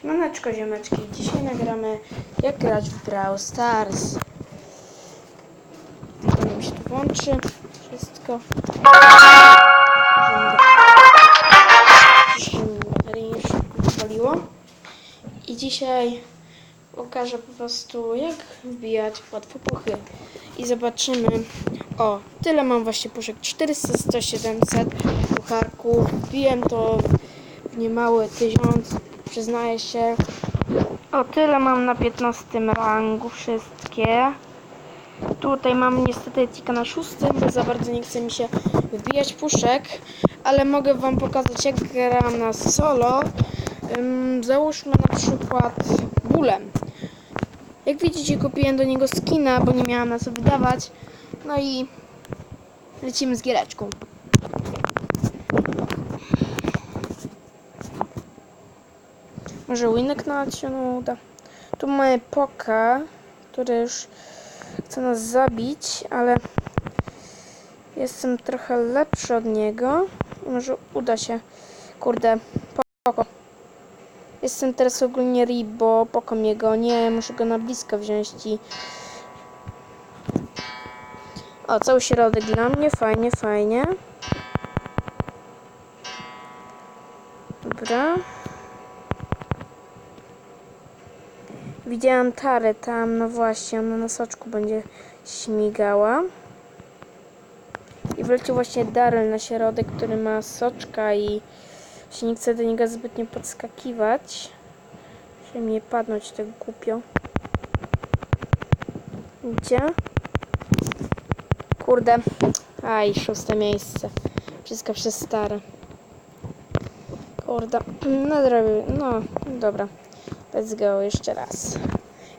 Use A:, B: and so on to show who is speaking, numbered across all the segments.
A: Siemaneczko ziomeczki, dzisiaj nagramy jak grać w Brawl Stars. To mi się tu włączy wszystko. Już powoliło. I dzisiaj pokażę po prostu jak wbijać łatwo puchy. I zobaczymy. O, tyle mam właśnie puszek. 400, 100, 700 pucharków. Wbiłem to w niemały tysiąc. Przyznaję się. O, tyle mam na 15 rangu wszystkie. Tutaj mam niestety tika na szóstym, bo za bardzo nie chce mi się wbijać puszek, ale mogę wam pokazać jak gram na solo. Ym, załóżmy na przykład bólem. Jak widzicie kupiłem do niego skina, bo nie miałam na co wydawać. No i lecimy z giereczką. Może Winek na się uda. Tu mamy Poka, który już chce nas zabić, ale jestem trochę lepszy od niego. Może uda się. Kurde, Poko. Jestem teraz ogólnie Ribo, Poko mnie nie, muszę go na blisko wziąć i... O, cały środek dla mnie, fajnie, fajnie. Dobra. Widziałam tarę tam, no właśnie, ona na soczku będzie śmigała. I wleciał właśnie Daryl na środek, który ma soczka i się nie chce do niego zbytnio podskakiwać. Żeby mnie padnąć tak głupio. Gdzie? Kurde. Aj, szóste miejsce. Wszystko przez stare. Kurde. No. No, dobra. Let's go, jeszcze raz.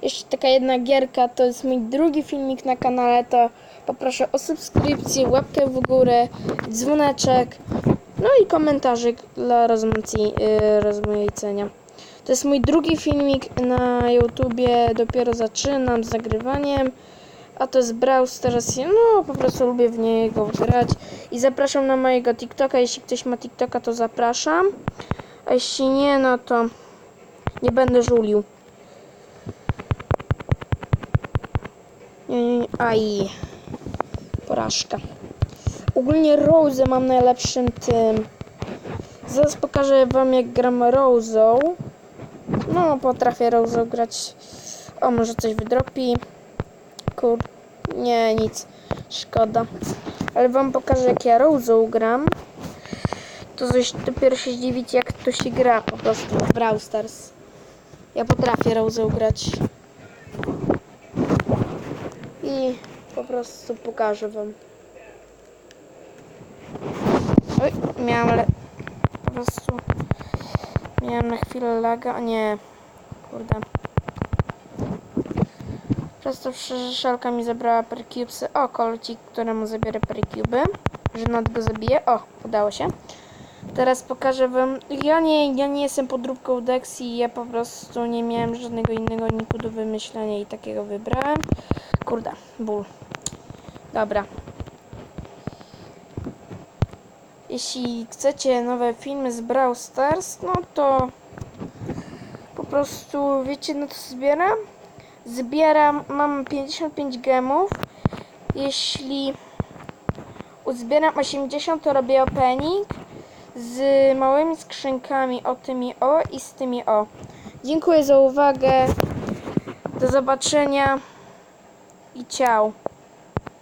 A: Jeszcze taka jedna gierka, to jest mój drugi filmik na kanale, to poproszę o subskrypcję, łapkę w górę, dzwoneczek, no i komentarzyk dla rozmacji, yy, rozmaicenia. To jest mój drugi filmik na YouTubie, dopiero zaczynam z nagrywaniem, a to jest Brawl Stars, no po prostu lubię w niego grać i zapraszam na mojego TikToka, jeśli ktoś ma TikToka to zapraszam, a jeśli nie, no to nie będę żulił. Nie, nie, nie. Aj. Porażka. Ogólnie Rose mam najlepszym tym. Zaraz pokażę wam jak gram Rose'ą. No, potrafię Rose'ą grać. O, może coś wydropi. Kur... Nie, nic. Szkoda. Ale wam pokażę jak ja Rose'ą gram. To coś dopiero się zdziwić jak to się gra po prostu w Brawl Stars. Ja potrafię Rose'ą grać. I po prostu pokażę wam. Oj, miałam le... po prostu miałam na chwilę laga, nie, kurde. Przez to że szalka mi zabrała percubesy. O, kolcik, któremu zabiorę percuby. Że nad go zabiję. O, udało się. Teraz pokażę wam. Ja nie, ja nie jestem podróbką Dexi, ja po prostu nie miałem żadnego innego niku do wymyślenia i takiego wybrałem. Kurde, ból. Dobra. Jeśli chcecie nowe filmy z Brawl Stars, no to po prostu wiecie na co zbieram? Zbieram, mam 55 gemów. Jeśli uzbieram 80, to robię opening z małymi skrzynkami o tymi o i z tymi o. Dziękuję za uwagę. Do zobaczenia i ciao.